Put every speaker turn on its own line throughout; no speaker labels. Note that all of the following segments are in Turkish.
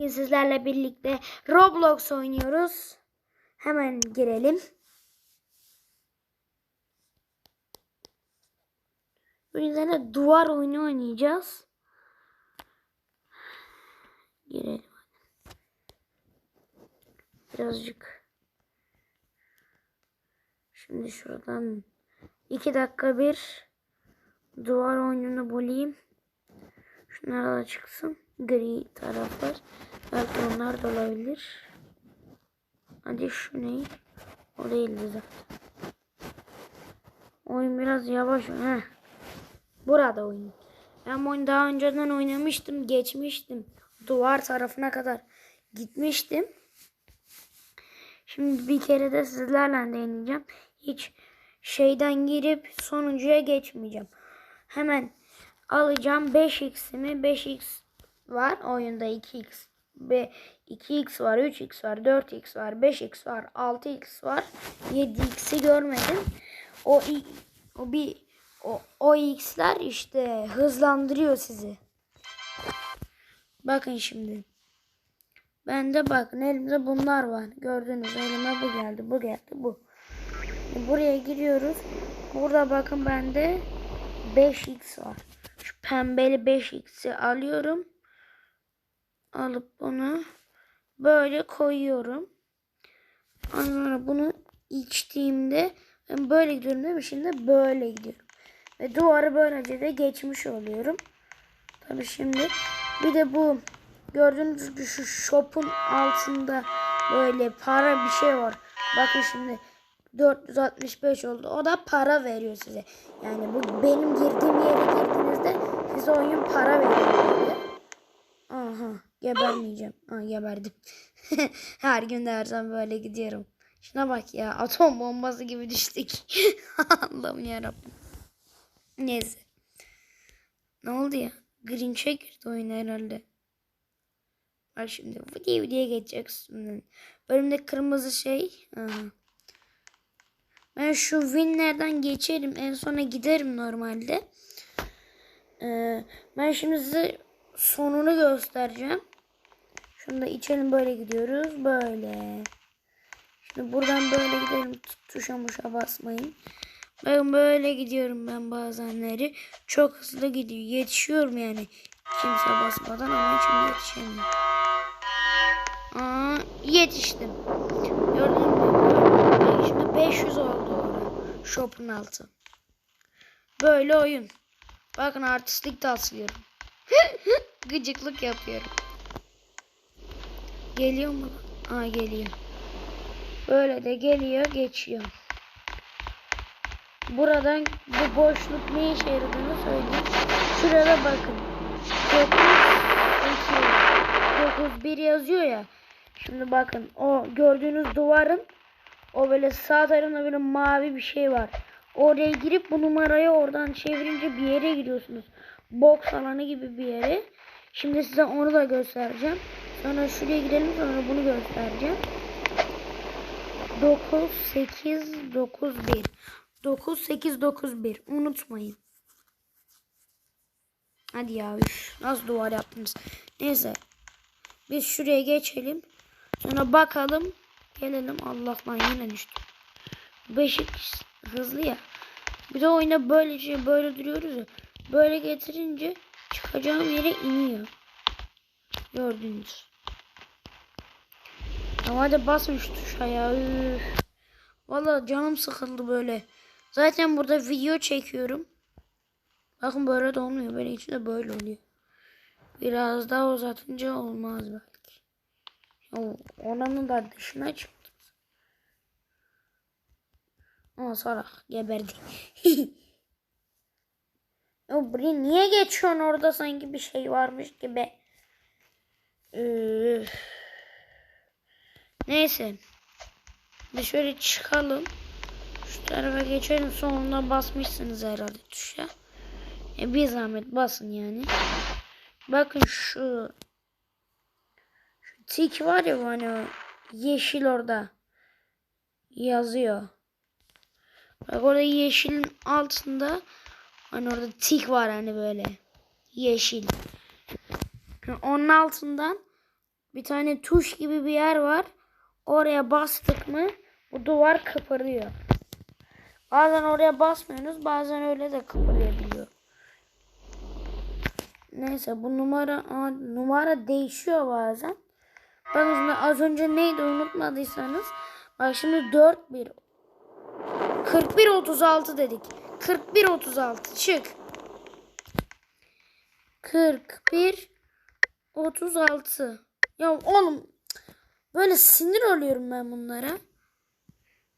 Bugün sizlerle birlikte Roblox oynuyoruz. Hemen girelim. Bugün seninle duvar oyunu oynayacağız. Girelim. Birazcık. Şimdi şuradan iki dakika bir duvar oyununu bulayım. Şunlar da çıksın. Gri taraflar. Belki onlar da olabilir. Hadi şu ne? O değildi zaten. Oyun biraz yavaş. Heh. Burada oyun. Ben bu oyunu daha önceden oynamıştım. Geçmiştim. Duvar tarafına kadar gitmiştim. Şimdi bir kere de sizlerle deneyeceğim. Hiç şeyden girip sonuncuya geçmeyeceğim. Hemen alacağım 5x'imi 5x var. Oyunda 2x ve 2x var 3x var 4x var 5x var 6x var. 7x'i görmedim. O o bir o, o x'ler işte hızlandırıyor sizi. Bakın şimdi. Bende bakın elimde bunlar var. Gördünüz elime bu geldi bu geldi bu. Buraya giriyoruz. Burada bakın bende 5x var. Şu pembeli 5x'i alıyorum. Alıp bunu böyle koyuyorum. Sonra bunu içtiğimde ben böyle gidiyorum değil mi? Şimdi böyle gidiyorum. Ve duvarı böylece de geçmiş oluyorum. Tabi şimdi bir de bu gördüğünüz gibi şu shop'un altında böyle para bir şey var. Bakın şimdi 465 oldu. O da para veriyor size. Yani bu benim girdiğim yere girdiğinizde size oyun para veriyor. böyle. Aha gebermeyeceğim. Aa, geberdim. her gün de her zaman böyle gidiyorum. Şuna bak ya atom bombası gibi düştük. Allah'ım yarabbim. Neyse. Ne oldu ya? Grinch'e girdi oyun herhalde. Bak şimdi video videoya geçeceksin. Önümde kırmızı şey. Aha. Ben şu winlerden geçerim. En sona giderim normalde. Ee, ben şimdi size sonunu göstereceğim. Şunu da içelim böyle gidiyoruz. Böyle. Şimdi buradan böyle gidelim. Tuşa muşa basmayın. Ben böyle gidiyorum ben bazenleri. Çok hızlı gidiyor. Yetişiyorum yani. Kimse basmadan ama şimdi yetişemiyorum. Aa, yetiştim. Gördün mü? Şimdi 500 oldu orada. Shop'un altı. Böyle oyun. Bakın artistlik de asılıyorum. Gıcıklık yapıyorum. Geliyor mu? Aa geliyor. Böyle de geliyor geçiyor. Buradan bu boşluk ne işe yaradığını söyleyeyim. Şurada bakın. 9, 2, 9, 1 yazıyor ya. Şimdi bakın o gördüğünüz duvarın o böyle sağ tarafında böyle mavi bir şey var. Oraya girip bu numarayı oradan çevirince bir yere gidiyorsunuz. Boks alanı gibi bir yere. Şimdi size onu da göstereceğim. Sonra şuraya gidelim sonra bunu göstereceğim. 9 8 9 1 9 8 9 1 unutmayın. Hadi ya üf, nasıl duvar yaptınız. Neyse. Biz şuraya geçelim. Sonra bakalım. Gelelim. Allah'tan yine düştüm. Beşik hızlı ya. Bir de oyuna böylece böyle duruyoruz ya. Böyle getirince çıkacağım yere iniyor. Gördünüz. Ama hadi basın şu tuşa. Valla canım sıkıldı böyle. Zaten burada video çekiyorum. Bakın böyle de olmuyor. Böyle içinde böyle oluyor. Biraz daha uzatınca olmaz belki. Oranın da dışına çıktı. Ama salak geberdi. ya buraya niye geçiyorsun orada sanki bir şey varmış gibi. Üf. Neyse. Bir şöyle çıkalım. Şu tarafa geçelim. Sonunda basmışsınız herhalde tuşa. E bir zahmet basın yani. Bakın şu şu tik var ya hani o yeşil orada yazıyor. Bak orada yeşilin altında hani orada tik var hani böyle yeşil. Onun altından bir tane tuş gibi bir yer var. Oraya bastık mı bu duvar kıpırıyor. Bazen oraya basmıyorsunuz bazen öyle de kıpırlayabiliyor. Neyse bu numara numara değişiyor bazen. Şimdi az önce neydi unutmadıysanız. Bak şimdi 4 1 41 36 dedik. 41 36 çık. 41 36. Ya oğlum böyle sinir oluyorum ben bunlara.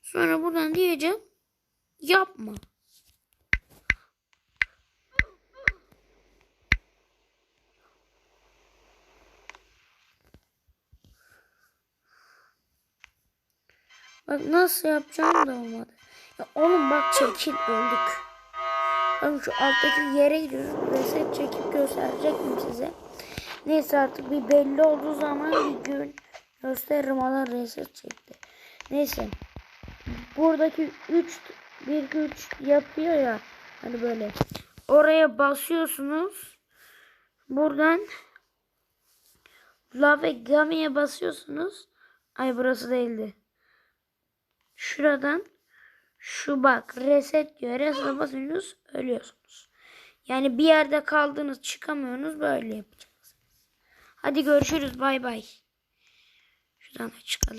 Sonra buradan diyeceğim yapma. Bak nasıl yapacağım da olmadı. Ya oğlum bak çekil öldük. Ben şu alttaki yere gidiyoruz. Reset çekip gösterecektim size. Neyse artık bir belli olduğu zaman bir gün gösteririm. Allah reset çekti. Neyse. Buradaki 3 1 2 3 yapıyor ya. Hani böyle. Oraya basıyorsunuz. Buradan Love Gummy'ye basıyorsunuz. Ay burası değildi. Şuradan şu bak reset diyor. Reset'e basıyorsunuz ölüyorsunuz. Yani bir yerde kaldınız çıkamıyorsunuz böyle yapacaksınız. Hadi görüşürüz bay bay. Şuradan da çıkalım.